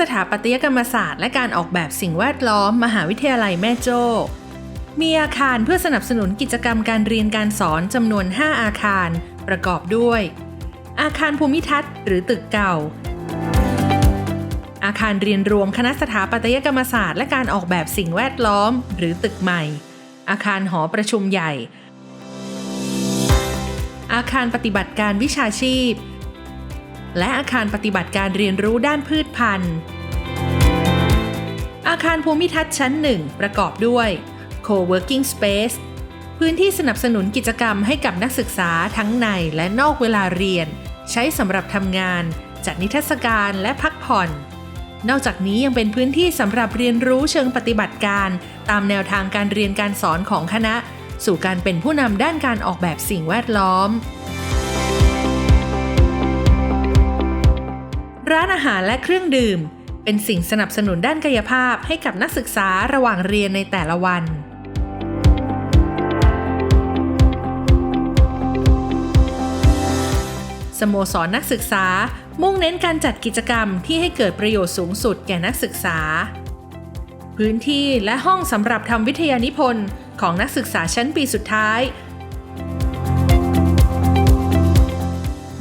สถาปัตยกรรมศาสตร์และการออกแบบสิ่งแวดล้อม มหาวิทยาลัยแม่โจ้มีอาคารเพื่อสนับสนุนกิจกรรมการเรียนการสอนจำนวน 5 อาคาร ประกอบด้วย อาคารภูมิทัศน์ หรือตึกเก่า อาคารเรียนรวมคณะสถาปัตยกรรมศาสตร์และการออกแบบสิ่งแวดล้อม หรือตึกใหม่ อาคารหอประชุมใหญ่ อาคารปฏิบัติการวิชาชีพ และอาคารปฏิบัติการเรียนรู้ด้านพืชพันธุ์ อาคารภูมิทัศน์ชั้นหนึ่งประกอบด้วย Co-working Space พื้นที่สนับสนุนกิจกรรมให้กับนักศึกษาทั้งในและนอกเวลาเรียน ใช้สำหรับทำงาน จัดนิทรรศการและพักผ่อน นอกจากนี้ยังเป็นพื้นที่สำหรับเรียนรู้เชิงปฏิบัติการ ตามแนวทางการเรียนการสอนของคณะ สู่การเป็นผู้นำด้านการออกแบบสิ่งแวดล้อม ร้านอาหารและเครื่องดื่ม เป็นสิ่งสนับสนุนด้านกายภาพให้กับนักศึกษาระหว่างเรียนในแต่ละวันสโมสรนักศึกษามุ่งเน้นการจัดกิจกรรมที่ให้เกิดประโยชน์สูงสุดแก่นักศึกษา พื้นที่และห้องสำหรับทำวิทยานิพนธ์ของนักศึกษาชั้นปีสุดท้าย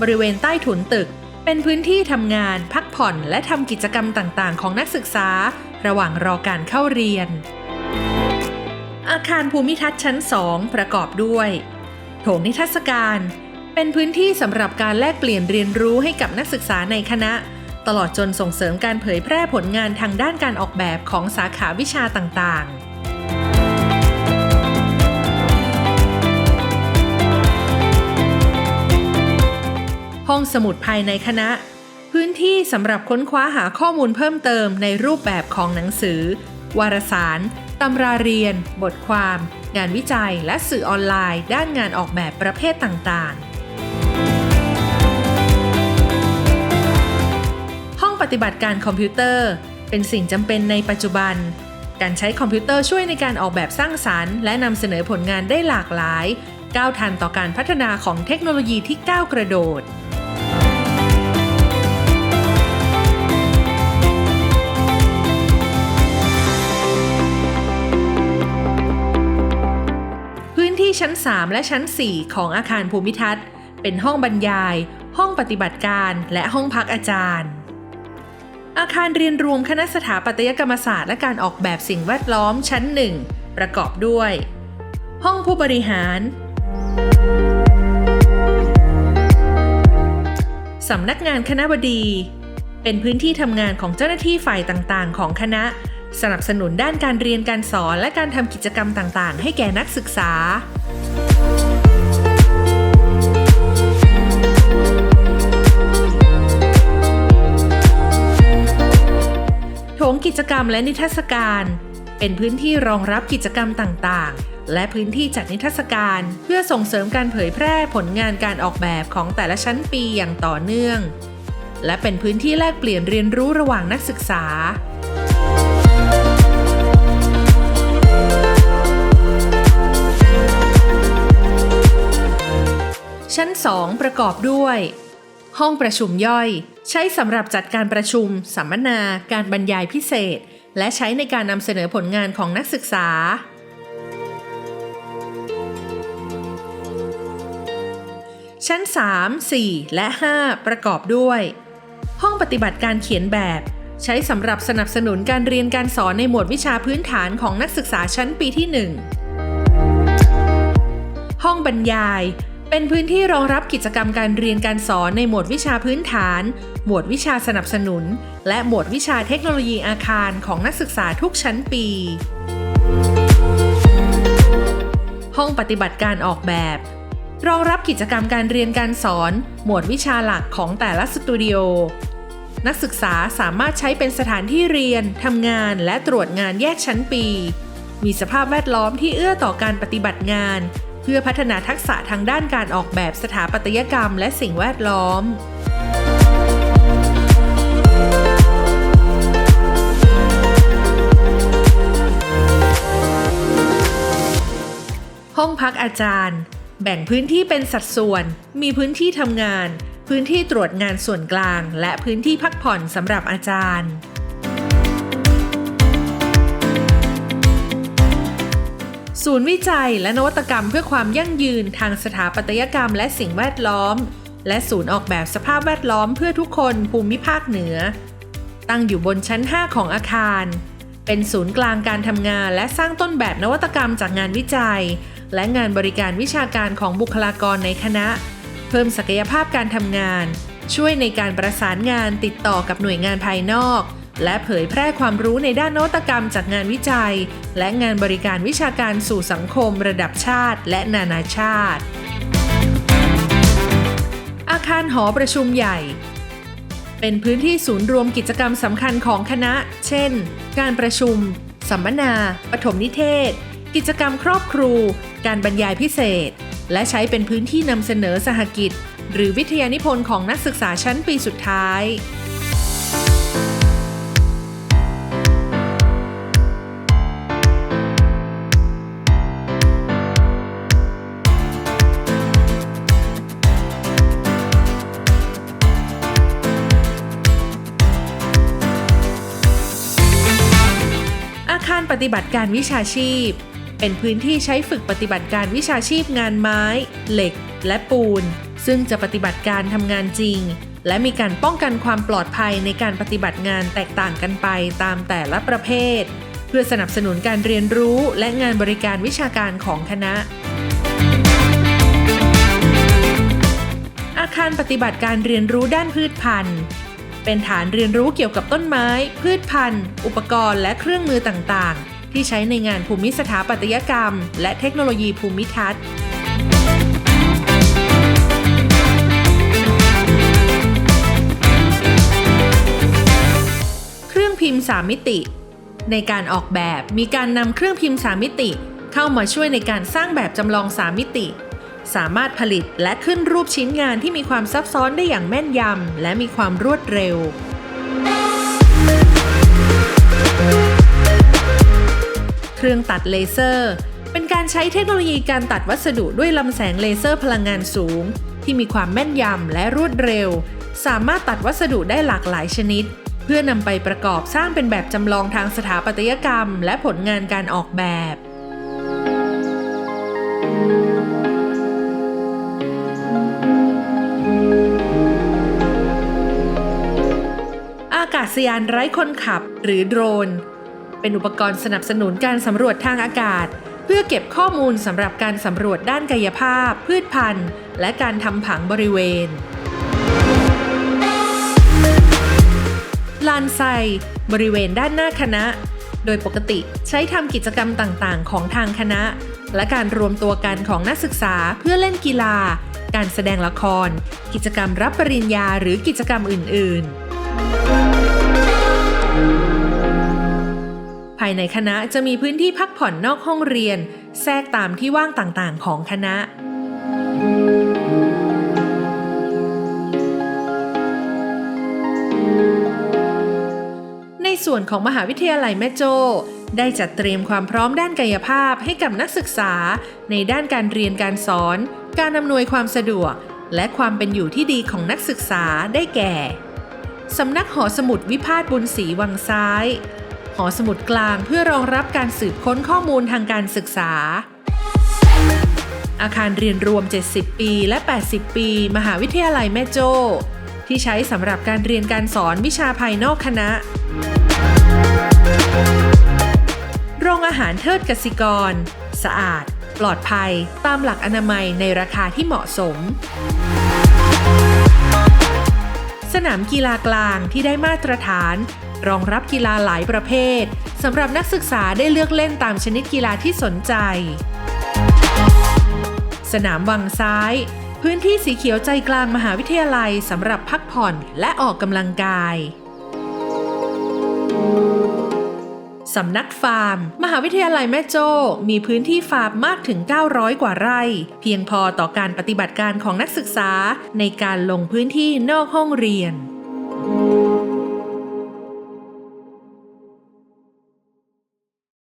บริเวณใต้ถุนตึก เป็นพื้นที่ทำงาน พักผ่อน และทำกิจกรรมต่างๆ ของนักศึกษา ระหว่างรอการเข้าเรียน อาคารภูมิทัศน์ชั้น 2 ประกอบด้วย โถงนิทรรศการ เป็นพื้นที่สำหรับการแลกเปลี่ยนเรียนรู้ให้กับนักศึกษาในคณะ ตลอดจนส่งเสริมการเผยแพร่ผลงานทางด้านการออกแบบของสาขาวิชาต่างๆ ห้องสมุดภายในคณะ พื้นที่สำหรับค้นคว้าหาข้อมูลเพิ่มเติมในรูปแบบของหนังสือ วารสารตำราเรียน บทความ งานวิจัย และสื่อออนไลน์ ด้านงานออกแบบประเภทต่างๆ ห้องปฏิบัติการคอมพิวเตอร์ เป็นสิ่งจำเป็นในปัจจุบัน การใช้คอมพิวเตอร์ช่วยในการออกแบบสร้างสารรค์ และนำเสนอผลงานได้หลากหลาย ก้าวทันต่อการพัฒนาของเทคโนโลยีที่ก้าวกระโดด ที่ชั้น 3 และชั้น 4 ของอาคารภูมิทัศน์ เป็นห้องบรรยาย ห้องปฏิบัติการและห้องพักอาจารย์ อาคารเรียนรวมคณะสถาปัตยกรรมศาสตร์และการออกแบบสิ่งแวดล้อมชั้น 1 ประกอบด้วย ห้องผู้บริหารสำนักงานคณะบดี เป็นพื้นที่ทำงานของเจ้าหน้าที่ฝ่ายต่างๆ ของคณะ สนับสนุนด้านการเรียนการสอนและการทำกิจกรรมต่าง ๆ ให้แก่นักศึกษา โถงกิจกรรมและนิทรรศการ เป็นพื้นที่รองรับกิจกรรมต่าง ๆและพื้นที่จัดนิทรรศการ เพื่อส่งเสริมการเผยแพร่ผลงานการออกแบบของแต่ละชั้นปีอย่างต่อเนื่อง และเป็นพื้นที่แลกเปลี่ยนเรียนรู้ระหว่างนักศึกษา ชั้น 2 ประกอบด้วย ห้องประชุมย่อย ใช้สำหรับจัดการประชุม สัมมนา การบรรยายพิเศษ และใช้ในการนำเสนอผลงานของนักศึกษา ชั้น 3 4 และ 5 ประกอบด้วย ห้องปฏิบัติการเขียนแบบ ใช้สำหรับสนับสนุนการเรียนการสอนในหมวดวิชาพื้นฐานของนักศึกษาชั้นปีที่ 1 ห้องบรรยาย เป็นพื้นที่รองรับกิจกรรมการเรียนการสอนในหมวดวิชาพื้นฐาน หมวดวิชาสนับสนุน และหมวดวิชาเทคโนโลยีอาคารของนักศึกษาทุกชั้นปี ห้องปฏิบัติการออกแบบ รองรับกิจกรรมการเรียนการสอน หมวดวิชาหลักของแต่ละสตูดิโอ นักศึกษาสามารถใช้เป็นสถานที่เรียน ทำงาน และตรวจงานแยกชั้นปี มีสภาพแวดล้อมที่เอื้อต่อการปฏิบัติงาน เพื่อพัฒนาทักษะทางด้านการออกแบบสถาปัตยกรรมและสิ่งแวดล้อมห้องพักอาจารย์ แบ่งพื้นที่เป็นสัดส่วน มีพื้นที่ทำงาน พื้นที่ตรวจงานส่วนกลาง และพื้นที่พักผ่อนสำหรับอาจารย์ ศูนย์วิจัยและนวัตกรรมเพื่อความยั่งยืนทางสถาปัตยกรรมและสิ่งแวดล้อม และศูนย์ออกแบบสภาพแวดล้อมเพื่อทุกคนภูมิภาคเหนือ ตั้งอยู่บนชั้น 5 ของอาคาร เป็นศูนย์กลางการทำงานและสร้างต้นแบบนวัตกรรมจากงานวิจัย และงานบริการวิชาการของบุคลากรในคณะ เพิ่มศักยภาพการทำงาน ช่วยในการประสานงานติดต่อกับหน่วยงานภายนอก และเผยแพร่ความรู้ในด้านนวัตกรรมจากงานวิจัย และงานบริการวิชาการสู่สังคมระดับชาติและนานาชาติ อาคารหอประชุมใหญ่ เป็นพื้นที่ศูนย์รวมกิจกรรมสำคัญของคณะ เช่น การประชุม สัมมนา ปฐมนิเทศ กิจกรรมครอบครู การบรรยายพิเศษ และใช้เป็นพื้นที่นำเสนอสหกิจ หรือวิทยานิพนธ์ของนักศึกษาชั้นปีสุดท้าย ฏิบัติการวิชาชีพ เป็นพื้นที่ใช้ฝึกปฏิบัติการวิชาชีพงานไม้ เหล็ก และปูน ซึ่งจะปฏิบัติการทำงานจริง และมีการป้องกันความปลอดภัยในการปฏิบัติงานแตกต่างกันไปตามแต่ละประเภท เพื่อสนับสนุนการเรียนรู้และงานบริการวิชาการของคณะอาคารปฏิบัติการเรียนรู้ด้านพืชพันธุ์ เป็นฐานเรียนรู้เกี่ยวกับต้นไม้ พืชพันธุ์ อุปกรณ์และเครื่องมือต่างๆ ที่ใช้ในงานภูมิสถาปัตยกรรม และเทคโนโลยีภูมิทัศน์เครื่องพิมพ์ 3 มิติ ในการออกแบบมีการนำเครื่องพิมพ์ 3 มิติ เข้ามาช่วยในการสร้างแบบจำลอง 3 มิติ สามารถผลิตและขึ้นรูปชิ้นงานที่มีความซับซ้อนได้อย่างแม่นยำและมีความรวดเร็ว เครื่องตัดเลเซอร์ เป็นการใช้เทคโนโลยีการตัดวัสดุด้วยลำแสงเลเซอร์พลังงานสูง ที่มีความแม่นยำและรวดเร็ว สามารถตัดวัสดุได้หลากหลายชนิด เพื่อนำไปประกอบสร้างเป็นแบบจำลองทางสถาปัตยกรรม และผลงานการออกแบบ ศยานไร้คนขับหรือโดรน เป็นอุปกรณ์สนับสนุนการสำรวจทางอากาศ เพื่อเก็บข้อมูลสำหรับการสำรวจด้านกายภาพ พืชพันธุ์ และการทำผังบริเวณ ลานไซ บริเวณด้านหน้าคณะ โดยปกติใช้ทำกิจกรรมต่างๆ ของทางคณะ และการรวมตัวกันของนักศึกษาเพื่อเล่นกีฬา การแสดงละคร กิจกรรมรับปริญญาหรือกิจกรรมอื่น ๆายในคณะจะมีพื้นที่พักผ่อนนอกห้องเรียน แทรกตามที่ว่างต่างๆ ของคณะ ในส่วนของมหาวิทยาลัยแม่โจ้ได้จัดเตรียมความพร้อมด้านกายภาพให้กับนักศึกษา ในด้านการเรียนการสอน การอำนวยความสะดวก และความเป็นอยู่ที่ดีของนักศึกษาได้แก่สำนักหอสมุดวิพาทบุญศรีวังซ้าย หอสมุดกลางเพื่อรองรับการสืบค้นข้อมูลทางการศึกษา อาคารเรียนรวม 70 ปีและ 80 ปี มหาวิทยาลัยแม่โจ้ที่ใช้สำหรับการเรียนการสอนวิชาภายนอกคณะ โรงอาหารเทิดกสิกร สะอาด ปลอดภัย ตามหลักอนามัยในราคาที่เหมาะสม นามกีฬากลางที่ได้มาตรฐาน รองรับกีฬาหลายประเภทสำหรับนักศึกษาได้เลือกเล่นตามชนิดกีฬาที่สนใจ สนามวังซ้าย พื้นที่สีเขียวใจกลางมหาวิทยาลัยสำหรับพักผ่อนและออกกำลังกาย สำนักฟาร์ม มหาวิทยาลัยแม่โจ้ มีพื้นที่ฟาร์มมากถึง 900 กว่าไร่ เพียงพอต่อการปฏิบัติการของนักศึกษาในการลงพื้นที่นอกห้องเรียน